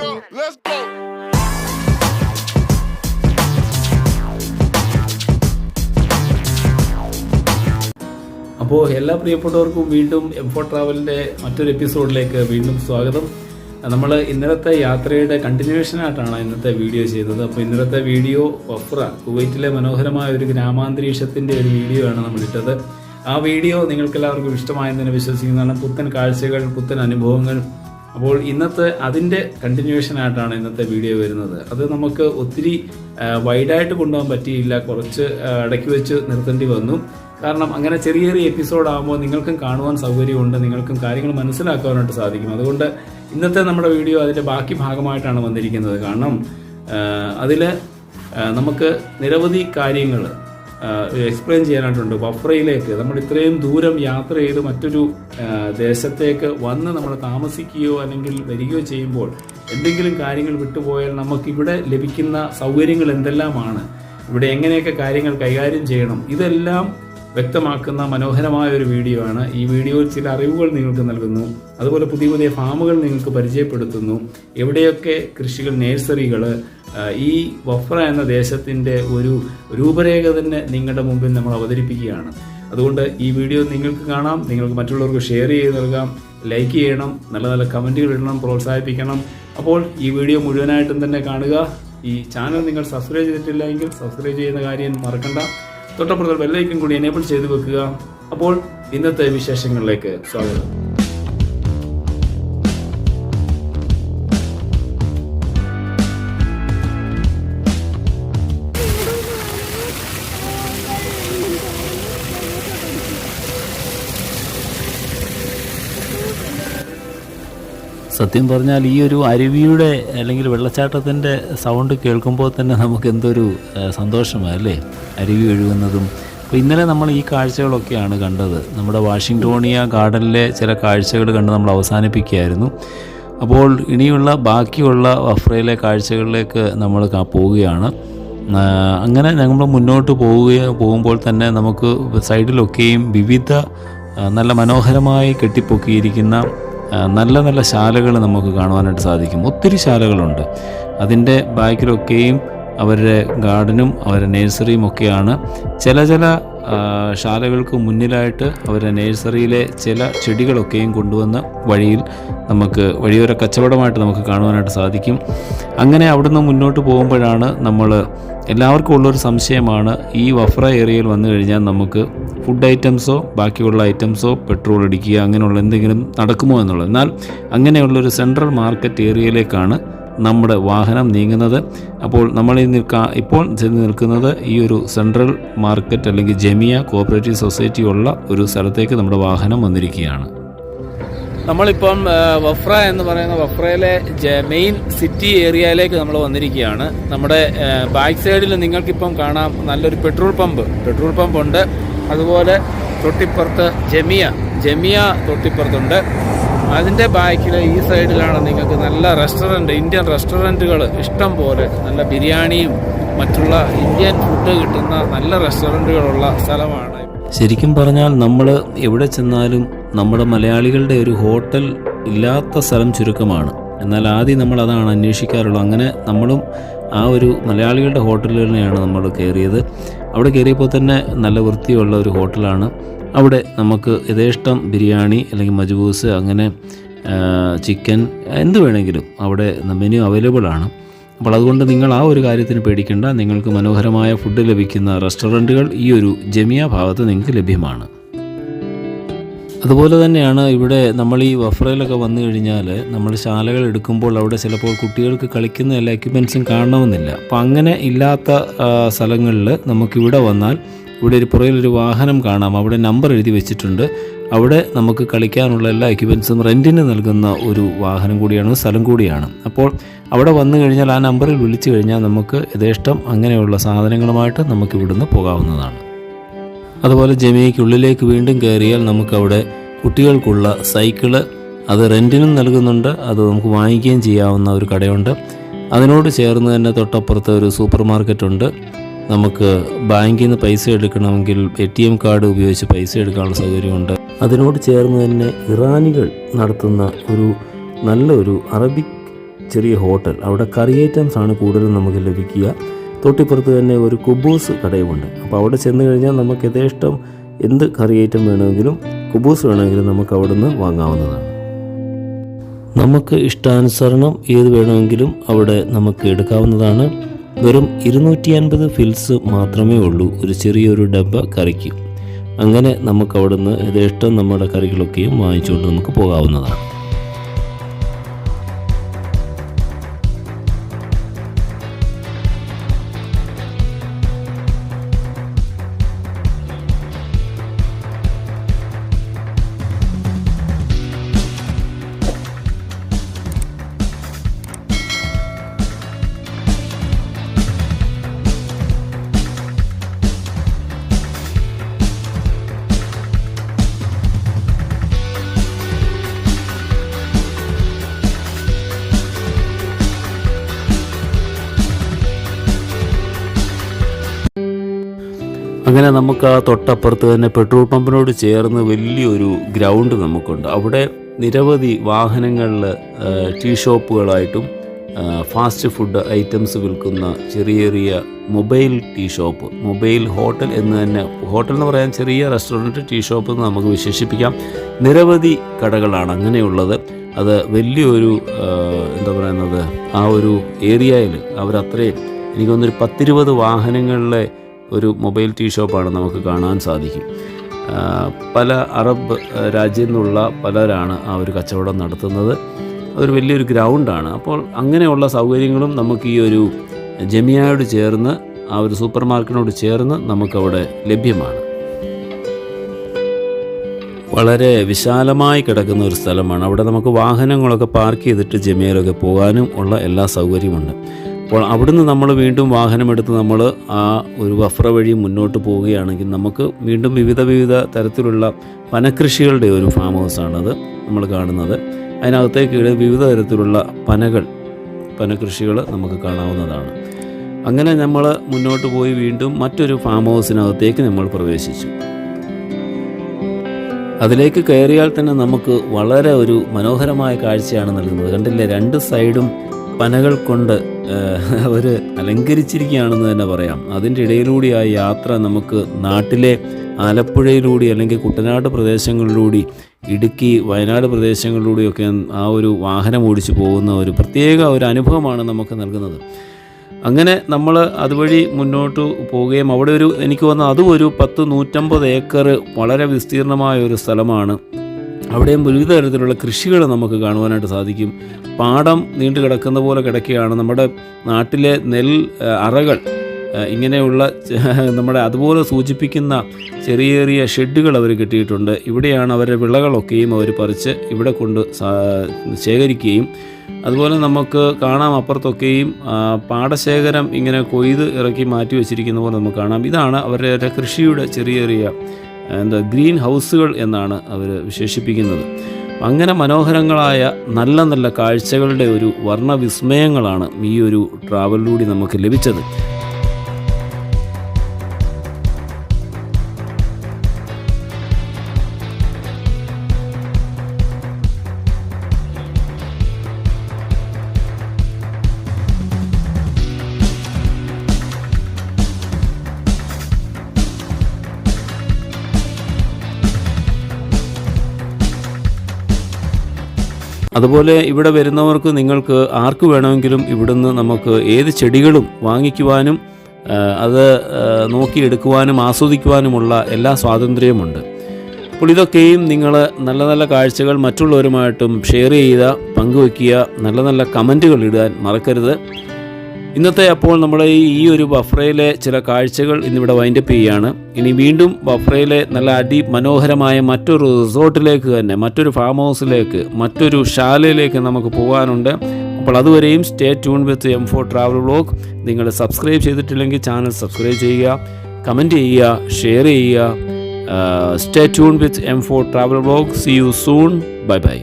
Go. അപ്പോൾ എല്ലാ പ്രിയപ്പെട്ടവർക്കും വീണ്ടും എം ഫോർ ട്രാവലിന്റെ മറ്റൊരു എപ്പിസോഡിലേക്ക് വീണ്ടും സ്വാഗതം. നമ്മൾ ഇന്നലത്തെ യാത്രയുടെ കണ്ടിന്യൂവേഷൻ ആയിട്ടാണ് ഇന്നത്തെ വീഡിയോ ചെയ്തത്. അപ്പോൾ ഇന്നലത്തെ വീഡിയോ ഒഫ്ര കുവൈറ്റിലെ മനോഹരമായ ഒരു ഗ്രാമാന്തരീക്ഷത്തിന്റെ ഒരു വീഡിയോ ആണ് നമ്മൾ ഇട്ടത് ആ വീഡിയോ നിങ്ങൾക്ക് എല്ലാവർക്കും ഇഷ്ടമായെന്ന് തന്നെ വിശ്വസിക്കുന്നതാണ്. പുത്തൻ കാഴ്ചകൾ പുത്തൻ അനുഭവങ്ങൾ അപ്പോൾ ഇന്നത്തെ അതിന്റെ കണ്ടിന്യൂവേഷൻ ആയിട്ടാണ് ഇന്നത്തെ വീഡിയോ വരുന്നത്. അത് നമുക്ക് ഒത്തിരി വൈഡായിട്ട് കൊണ്ടുപോകാൻ പറ്റിയില്ല. കുറച്ച് ഇടയ്ക്ക് വെച്ച് നിർത്തേണ്ടി വന്നു. കാരണം അങ്ങനെ ചെറിയ ചെറിയ എപ്പിസോഡ് ആകുമ്പോൾ നിങ്ങൾക്കും കാണുവാൻ സൗകര്യമുണ്ട്. നിങ്ങൾക്കും കാര്യങ്ങൾ മനസ്സിലാക്കുവാനായിട്ട് സാധിക്കും. അതുകൊണ്ട് ഇന്നത്തെ നമ്മുടെ വീഡിയോ അതിന്റെ ബാക്കി ഭാഗമായിട്ടാണ് വന്നിരിക്കുന്നത്. കാരണം അതിൽ നമുക്ക് നിരവധി കാര്യങ്ങൾ എക്സ്പ്ലെയിൻ ചെയ്യാനായിട്ടുണ്ട്. വഫ്രയിലേക്ക് നമ്മൾ ഇത്രയും ദൂരം യാത്ര ചെയ്ത് മറ്റൊരു ദേശത്തേക്ക് വന്ന് നമ്മൾ താമസിക്കുകയോ അല്ലെങ്കിൽ വരികയോ ചെയ്യുമ്പോൾ എന്തെങ്കിലും കാര്യങ്ങൾ വിട്ടുപോയാൽ നമുക്കിവിടെ ലഭിക്കുന്ന സൗകര്യങ്ങൾ എന്തെല്ലാമാണ്? ഇവിടെ എങ്ങനെയൊക്കെ കാര്യങ്ങൾ കൈകാര്യം ചെയ്യണം? ഇതെല്ലാം വ്യക്തമാക്കുന്ന മനോഹരമായ ഒരു വീഡിയോ ആണ്. ഈ വീഡിയോയിൽ ചില അറിവുകൾ നിങ്ങൾക്ക് നൽകുന്നു. അതുപോലെ പുതിയ പുതിയ ഫാമുകൾ നിങ്ങൾക്ക് പരിചയപ്പെടുത്തുന്നു. എവിടെയൊക്കെ കൃഷികൾ നേഴ്സറികൾ ഈ വഫ്ര എന്ന ദേശത്തിന്റെ ഒരു രൂപരേഖ തന്നെ നിങ്ങളുടെ മുമ്പിൽ നമ്മൾ അവതരിപ്പിക്കുകയാണ്. അതുകൊണ്ട് ഈ വീഡിയോ നിങ്ങൾക്ക് കാണാം നിങ്ങൾക്ക് മറ്റുള്ളവർക്ക് ഷെയർ ചെയ്ത് നൽകാം ലൈക്ക് ചെയ്യണം നല്ല നല്ല കമന്റുകൾ ഇടണം പ്രോത്സാഹിപ്പിക്കണം. അപ്പോൾ ഈ വീഡിയോ മുഴുവനായിട്ടും തന്നെ കാണുക. ഈ ചാനൽ നിങ്ങൾ സബ്സ്ക്രൈബ് ചെയ്തിട്ടില്ല എങ്കിൽ സബ്സ്ക്രൈബ് ചെയ്യുന്ന കാര്യം മറക്കണ്ട. തൊട്ടപ്പുറത്ത് ബെല്ലൈക്കും കൂടി എനേബിൾ ചെയ്ത് വെക്കുക. അപ്പോൾ ഇന്നത്തെ വിശേഷങ്ങളിലേക്ക് സ്വാഗതം. സത്യം പറഞ്ഞാൽ ഈ ഒരു അരുവിയുടെ അല്ലെങ്കിൽ വെള്ളച്ചാട്ടത്തിന്റെ സൗണ്ട് കേൾക്കുമ്പോൾ തന്നെ നമുക്ക് എന്തൊരു സന്തോഷമാണ് അല്ലേ? അരുവി ഒഴുകുന്നതും. അപ്പോൾ ഇന്നലെ നമ്മൾ ഈ കാഴ്ചകളൊക്കെയാണ് കണ്ടത്. നമ്മുടെ വാഷിങ്ടോണിയ ഗാർഡനിലെ ചില കാഴ്ചകൾ കണ്ട് നമ്മൾ അവസാനിപ്പിക്കുകയായിരുന്നു. അപ്പോൾ ഇനിയുള്ള ബാക്കിയുള്ള വഫ്രയിലെ കാഴ്ചകളിലേക്ക് നമ്മൾ പോവുകയാണ്. അങ്ങനെ നമ്മൾ മുന്നോട്ട് പോവുക പോകുമ്പോൾ തന്നെ നമുക്ക് സൈഡിലൊക്കെയും വിവിധ നല്ല മനോഹരമായി കെട്ടിപ്പൊക്കിയിരിക്കുന്ന നല്ല നല്ല ശാലകൾ നമുക്ക് കാണുവാനായിട്ട് സാധിക്കും. ഒത്തിരി ശാലകളുണ്ട്. അതിന്റെ ബാക്കിലൊക്കെയും അവരുടെ ഗാർഡനും അവരുടെ നേഴ്സറിയും ഒക്കെയാണ്. ചില ചില ശാലകൾക്ക് മുന്നിലായിട്ട് അവരുടെ നേഴ്സറിയിലെ ചില ചെടികളൊക്കെയും കൊണ്ടുവന്ന് വഴിയിൽ നമുക്ക് വഴിയോര കച്ചവടമായിട്ട് നമുക്ക് കാണുവാനായിട്ട് സാധിക്കും. അങ്ങനെ അവിടുന്ന് മുന്നോട്ട് പോകുമ്പോഴാണ് നമ്മൾ എല്ലാവർക്കും ഉള്ളൊരു സംശയമാണ് ഈ വഫ്ര ഏരിയയിൽ വന്നു കഴിഞ്ഞാൽ നമുക്ക് ഫുഡ് ഐറ്റംസോ ബാക്കിയുള്ള ഐറ്റംസോ പെട്രോൾ അടിക്കുക അങ്ങനെയുള്ള എന്തെങ്കിലും നടക്കുമോ എന്നുള്ളത്. എന്നാൽ അങ്ങനെയുള്ളൊരു സെൻട്രൽ മാർക്കറ്റ് ഏരിയയിലേക്കാണ് നമ്മുടെ വാഹനം നീങ്ങുന്നത്. അപ്പോൾ നമ്മൾ ഈ ഇപ്പോൾ ചെന്ന് നിൽക്കുന്നത് ഈ ഒരു സെൻട്രൽ മാർക്കറ്റ് അല്ലെങ്കിൽ ജമിയ കോഓപ്പറേറ്റീവ് സൊസൈറ്റി ഉള്ള ഒരു സ്ഥലത്തേക്ക് നമ്മുടെ വാഹനം വന്നിരിക്കുകയാണ്. നമ്മളിപ്പം വഫ്ര എന്ന് പറയുന്ന വഫ്രയിലെ മെയിൻ സിറ്റി ഏരിയയിലേക്ക് നമ്മൾ വന്നിരിക്കുകയാണ്. നമ്മുടെ ബാക്ക് സൈഡിൽ നിങ്ങൾക്കിപ്പം കാണാം നല്ലൊരു പെട്രോൾ പമ്പ് പെട്രോൾ പമ്പ് ഉണ്ട്. അതുപോലെ തൊട്ടിപ്പുറത്ത് ജമിയ. ജമിയ തൊട്ടിപ്പുറത്തുണ്ട്. അതിന്റെ ബാക്കിൽ ഈ സൈഡിലാണ് നിങ്ങൾക്ക് നല്ല റെസ്റ്റോറന്റ് ഇന്ത്യൻ റെസ്റ്റോറന്റുകൾ ഇഷ്ടം പോലെ നല്ല ബിരിയാണിയും മറ്റുള്ള ഇന്ത്യൻ ഫുഡ് കിട്ടുന്ന നല്ല റെസ്റ്റോറന്റുകളുള്ള സ്ഥലമാണ് ശരിക്കും പറഞ്ഞാൽ നമ്മൾ എവിടെ ചെന്നാലും നമ്മുടെ മലയാളികളുടെ ഒരു ഹോട്ടൽ ഇല്ലാത്ത സ്ഥലം ചുരുക്കമാണ്. എന്നാൽ ആദ്യം നമ്മൾ അതാണ് അന്വേഷിക്കാറുള്ളത്. അങ്ങനെ നമ്മളും ആ ഒരു മലയാളികളുടെ ഹോട്ടലിനെയാണ് നമ്മൾ കയറിയത്. അവിടെ കയറിയപ്പോൾ തന്നെ നല്ല വൃത്തിയുള്ള ഒരു ഹോട്ടലാണ്. അവിടെ നമുക്ക് യഥേഷ്ടം ബിരിയാണി അല്ലെങ്കിൽ മജ്ബൂസ് അങ്ങനെ ചിക്കൻ എന്ത് വേണമെങ്കിലും അവിടെ മെനു അവൈലബിൾ ആണ്. അപ്പോൾ അതുകൊണ്ട് നിങ്ങൾ ആ ഒരു കാര്യത്തിന് പേടിക്കേണ്ട. നിങ്ങൾക്ക് മനോഹരമായ ഫുഡ് ലഭിക്കുന്ന റെസ്റ്റോറന്റുകൾ ഈ ഒരു ജമിയ ഭാഗത്ത് നിങ്ങൾക്ക് ലഭ്യമാണ്. അതുപോലെ തന്നെയാണ് ഇവിടെ നമ്മൾ ഈ വഫ്രയിലൊക്കെ വന്നു കഴിഞ്ഞാൽ നമ്മൾ ശാലകൾ എടുക്കുമ്പോൾ അവിടെ ചിലപ്പോൾ കുട്ടികൾക്ക് കളിക്കുന്ന എല്ലാ എക്യുപ്മെൻസും കാണണമെന്നില്ല. അപ്പോൾ അങ്ങനെ ഇല്ലാത്ത സ്ഥലങ്ങളിൽ നമുക്കിവിടെ വന്നാൽ ഇവിടെ ഒരു പുറകിലൊരു വാഹനം കാണാം. അവിടെ നമ്പർ എഴുതി വെച്ചിട്ടുണ്ട്. അവിടെ നമുക്ക് കളിക്കാനുള്ള എല്ലാ എക്യുപ്മെൻസും റെന്റിന് നൽകുന്ന ഒരു വാഹനം കൂടിയാണ് സ്ഥലം കൂടിയാണ്. അപ്പോൾ അവിടെ വന്നു കഴിഞ്ഞാൽ ആ നമ്പറിൽ വിളിച്ചു കഴിഞ്ഞാൽ നമുക്ക് യഥേഷ്ടം അങ്ങനെയുള്ള സാധനങ്ങളുമായിട്ട് നമുക്ക് ഇവിടുന്ന് പോകാവുന്നതാണ്. അതുപോലെ ജമിയയ്ക്കുള്ളിലേക്ക് വീണ്ടും കയറിയാൽ നമുക്കവിടെ കുട്ടികൾക്കുള്ള സൈക്കിൾ അത് റെന്റിനും നൽകുന്നുണ്ട്. അത് നമുക്ക് വാങ്ങിക്കുകയും ചെയ്യാവുന്ന ഒരു കടയുണ്ട്. അതിനോട് ചേർന്ന് തന്നെ തൊട്ടപ്പുറത്ത് ഒരു സൂപ്പർ മാർക്കറ്റ് ഉണ്ട് നമുക്ക് ബാങ്കിൽ നിന്ന് പൈസ എടുക്കണമെങ്കിൽ എ ടി എം കാർഡ് ഉപയോഗിച്ച് പൈസ എടുക്കാനുള്ള സൗകര്യമുണ്ട്. അതിനോട് ചേർന്ന് തന്നെ ഇറാനികൾ നടത്തുന്ന ഒരു നല്ലൊരു അറബിക് ചെറിയ ഹോട്ടൽ. അവിടെ കറി ഐറ്റംസ് ആണ് കൂടുതലും നമുക്ക് ലഭിക്കുക. തൊട്ടിപ്പുറത്ത് തന്നെ ഒരു കുബൂസ് കടയുമുണ്ട്. അപ്പോൾ അവിടെ ചെന്ന് കഴിഞ്ഞാൽ നമുക്ക് യഥേഷ്ടം എന്ത് കറി ഐറ്റം വേണമെങ്കിലും കുബൂസ് വേണമെങ്കിലും നമുക്ക് അവിടെ നിന്ന് വാങ്ങാവുന്നതാണ്. നമുക്ക് ഇഷ്ടാനുസരണം ഏത് വേണമെങ്കിലും അവിടെ നമുക്ക് എടുക്കാവുന്നതാണ്. വെറും ഇരുന്നൂറ്റി അൻപത് ഫിൽസ് മാത്രമേ ഉള്ളൂ. ഒരു ചെറിയൊരു ഡബ്ബ കറിക്ക്. അങ്ങനെ നമുക്ക് അവിടുന്ന് യഥേഷ്ടം നമ്മുടെ കറികളൊക്കെയും വാങ്ങിച്ചുകൊണ്ട് നമുക്ക് പോകാവുന്നതാണ്. അങ്ങനെ നമുക്ക് ആ തൊട്ടപ്പുറത്ത് തന്നെ പെട്രോൾ പമ്പിനോട് ചേർന്ന് വലിയൊരു ഗ്രൗണ്ട് നമുക്കുണ്ട്. അവിടെ നിരവധി വാഹനങ്ങളിൽ ടീ ഷോപ്പുകളായിട്ടും ഫാസ്റ്റ് ഫുഡ് ഐറ്റംസ് വിൽക്കുന്ന ചെറിയ ചെറിയ mobile tea shop mobile hotel എന്ന് തന്നെ ഹോട്ടൽ എന്ന് പറയാൻ ചെറിയ റെസ്റ്റോറന്റ് ടീ ഷോപ്പ് എന്ന് നമുക്ക് വിശേഷിപ്പിക്കാം. നിരവധി കടകളാണ് അങ്ങനെയുള്ളത്. അത് വലിയൊരു എന്താ പറയുന്നത് ആ ഒരു ഏരിയയിൽ അവരത്രയും എനിക്കൊന്നൊരു പത്തിരുപത് വാഹനങ്ങളിലെ ഒരു മൊബൈൽ ടീ ഷോപ്പാണ് നമുക്ക് കാണാൻ സാധിക്കും. പല അറബ് രാജ്യത്തു നിന്നുള്ള പലരാണ് ആ ഒരു കച്ചവടം നടത്തുന്നത്. അതൊരു വലിയൊരു ഗ്രൗണ്ടാണ്. അപ്പോൾ അങ്ങനെയുള്ള സൗകര്യങ്ങളും നമുക്ക് ഈ ഒരു ജമിയായോട് ചേർന്ന് ആ ഒരു സൂപ്പർ മാർക്കറ്റിനോട് ചേർന്ന് നമുക്കവിടെ ലഭ്യമാണ്. വളരെ വിശാലമായി കിടക്കുന്ന ഒരു സ്ഥലമാണ്. അവിടെ നമുക്ക് വാഹനങ്ങളൊക്കെ പാർക്ക് ചെയ്തിട്ട് ജമിയയിലൊക്കെ പോകാനും ഉള്ള എല്ലാ സൗകര്യമുണ്ട്. അപ്പോൾ അവിടുന്ന് നമ്മൾ വീണ്ടും വാഹനമെടുത്ത് നമ്മൾ ആ ഒരു വഫ്ര വഴി മുന്നോട്ട് പോവുകയാണെങ്കിൽ നമുക്ക് വീണ്ടും വിവിധ വിവിധ തരത്തിലുള്ള പനകൃഷികളുടെ ഒരു ഫാം ഹൗസാണത് നമ്മൾ കാണുന്നത്. അതിനകത്തേക്ക് വിവിധ തരത്തിലുള്ള പനകൾ പനകൃഷികൾ നമുക്ക് കാണാവുന്നതാണ്. അങ്ങനെ നമ്മൾ മുന്നോട്ട് പോയി വീണ്ടും മറ്റൊരു ഫാം ഹൗസിനകത്തേക്ക് നമ്മൾ പ്രവേശിച്ചു. അതിലേക്ക് കയറിയാൽ തന്നെ നമുക്ക് വളരെ ഒരു മനോഹരമായ കാഴ്ചയാണ് നൽകുന്നത്. കണ്ടില്ലേ? രണ്ട് സൈഡും പനകൾ കൊണ്ട് അവർ അലങ്കരിച്ചിരിക്കുകയാണെന്ന് തന്നെ പറയാം. അതിന്റെ ഇടയിലൂടെ ആ യാത്ര നമുക്ക് നാട്ടിലെ ആലപ്പുഴയിലൂടെ അല്ലെങ്കിൽ കുട്ടനാട് പ്രദേശങ്ങളിലൂടെ ഇടുക്കി വയനാട് പ്രദേശങ്ങളിലൂടെയൊക്കെ ആ ഒരു വാഹനം ഓടിച്ചു പോകുന്ന ഒരു പ്രത്യേക ഒരു അനുഭവമാണ് നമുക്ക് നൽകുന്നത്. അങ്ങനെ നമ്മൾ അതുവഴി മുന്നോട്ട് പോവുകയും അവിടെ ഒരു എനിക്ക് വന്ന അതും ഒരു പത്ത് നൂറ്റമ്പത് ഏക്കർ വളരെ വിസ്തീർണമായ ഒരു സ്ഥലമാണ്. അവിടെയും വിവിധ തരത്തിലുള്ള കൃഷികൾ നമുക്ക് കാണുവാനായിട്ട് സാധിക്കും. പാടം നീണ്ടു കിടക്കുന്ന പോലെ കിടക്കുകയാണ്. നമ്മുടെ നാട്ടിലെ നെൽ അറകൾ ഇങ്ങനെയുള്ള നമ്മുടെ അതുപോലെ സൂചിപ്പിക്കുന്ന ചെറിയ ചെറിയ ഷെഡുകൾ അവർ കിട്ടിയിട്ടുണ്ട്. ഇവിടെയാണ് അവരുടെ വിളകളൊക്കെയും അവർ പറിച്ച് ഇവിടെ കൊണ്ട് ശേഖരിക്കുകയും. അതുപോലെ നമുക്ക് കാണാം അപ്പുറത്തൊക്കെയും പാടശേഖരം ഇങ്ങനെ കൊയ്ത് ഇറക്കി മാറ്റി വെച്ചിരിക്കുന്ന പോലെ നമുക്ക് കാണാം. ഇതാണ് അവരുടെ കൃഷിയുടെ ചെറിയ ചെറിയ എന്താ ഗ്രീൻ ഹൗസുകൾ എന്നാണ് അവർ വിശേഷിപ്പിക്കുന്നത്. അങ്ങനെ മനോഹരങ്ങളായ നല്ല നല്ല കാഴ്ചകളുടെ ഒരു വർണവിസ്മയങ്ങളാണ് ഈ ഒരു ട്രാവലിലൂടെ നമുക്ക് ലഭിച്ചത്. അതുപോലെ ഇവിടെ വരുന്നവർക്ക് നിങ്ങൾക്ക് ആർക്ക് വേണമെങ്കിലും ഇവിടുന്ന് നമുക്ക് ഏത് ചെടികളും വാങ്ങിക്കുവാനും അത് നോക്കിയെടുക്കുവാനും ആസ്വദിക്കുവാനുമുള്ള എല്ലാ സ്വാതന്ത്ര്യവുമുണ്ട് അപ്പോൾ ഇതൊക്കെയും നിങ്ങൾ നല്ല നല്ല കാഴ്ചകൾ മറ്റുള്ളവരുമായിട്ടും ഷെയർ ചെയ്യുക പങ്കുവയ്ക്കുക നല്ല നല്ല കമന്റുകൾ ഇടാൻ മറക്കരുത്. ഇന്നത്തെ അപ്പോൾ നമ്മുടെ ഈ ഒരു ബഫ്രയിലെ ചില കാഴ്ചകൾ ഇന്നിവിടെ വൈൻഡപ്പ് ചെയ്യുകയാണ്. ഇനി വീണ്ടും ബഫ്രയിലെ നല്ല അടി മനോഹരമായ മറ്റൊരു റിസോർട്ടിലേക്ക് തന്നെ മറ്റൊരു ഫാം ഹൗസിലേക്ക് മറ്റൊരു ശാലയിലേക്ക് നമുക്ക് പോകാനുണ്ട്. അപ്പോൾ അതുവരെയും stay tune with M four travel blog നിങ്ങൾ സബ്സ്ക്രൈബ് ചെയ്തിട്ടില്ലെങ്കിൽ ചാനൽ സബ്സ്ക്രൈബ് ചെയ്യുക കമന്റ് ചെയ്യുക ഷെയർ ചെയ്യുക. Stay tune with M four travel blog see you soon bye bye